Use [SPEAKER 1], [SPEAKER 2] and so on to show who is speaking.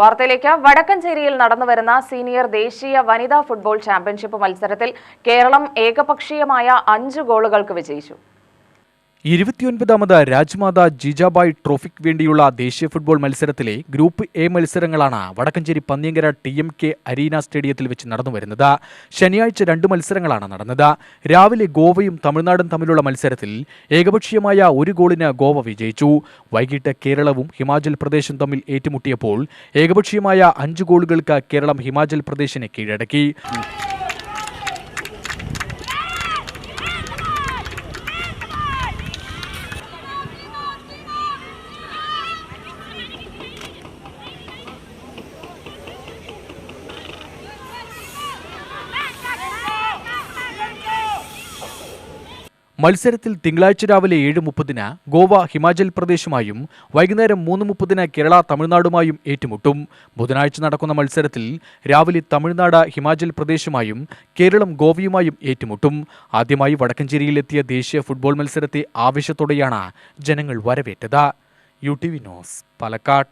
[SPEAKER 1] വാർത്തയിലേക്ക്. വടക്കഞ്ചേരിയിൽ നടന്നുവരുന്ന സീനിയർ ദേശീയ വനിതാ ഫുട്ബോൾ ചാമ്പ്യൻഷിപ്പ് മത്സരത്തിൽ കേരളം ഏകപക്ഷീയമായ അഞ്ച് ഗോളുകൾക്ക് വിജയിച്ചു.
[SPEAKER 2] ഇരുപത്തിയൊൻപതാമത് രാജ്മാത ജിജാബായ് ട്രോഫിക്ക് വേണ്ടിയുള്ള ദേശീയ ഫുട്ബോൾ മത്സരത്തിലെ ഗ്രൂപ്പ് എ മത്സരങ്ങളാണ് Vadakkanchery Panniyankara T M K arena സ്റ്റേഡിയത്തിൽ വെച്ച് നടന്നുവരുന്നത്. ശനിയാഴ്ച രണ്ട് മത്സരങ്ങളാണ് നടന്നത്. രാവിലെ ഗോവയും തമിഴ്നാടും തമ്മിലുള്ള മത്സരത്തിൽ ഏകപക്ഷീയമായ ഒരു ഗോളിന് ഗോവ വിജയിച്ചു. വൈകിട്ട് കേരളവും ഹിമാചൽ പ്രദേശും തമ്മിൽ ഏറ്റുമുട്ടിയപ്പോൾ ഏകപക്ഷീയമായ അഞ്ച് ഗോളുകൾക്ക് കേരളം ഹിമാചൽ പ്രദേശിനെ കീഴടക്കി. മത്സരത്തിൽ തിങ്കളാഴ്ച രാവിലെ ഏഴ് മുപ്പതിന് ഗോവ ഹിമാചൽ പ്രദേശുമായും വൈകുന്നേരം മൂന്ന് മുപ്പതിന് കേരള തമിഴ്നാടുമായും ഏറ്റുമുട്ടും. ബുധനാഴ്ച നടക്കുന്ന മത്സരത്തിൽ രാവിലെ തമിഴ്നാട് ഹിമാചൽ പ്രദേശുമായും കേരളം ഗോവയുമായും ഏറ്റുമുട്ടും. ആദ്യമായി വടക്കഞ്ചേരിയിലെത്തിയ ദേശീയ ഫുട്ബോൾ മത്സരത്തെ ആവേശത്തോടെയാണ് ജനങ്ങൾ വരവേറ്റത്. U T V news Palakkad.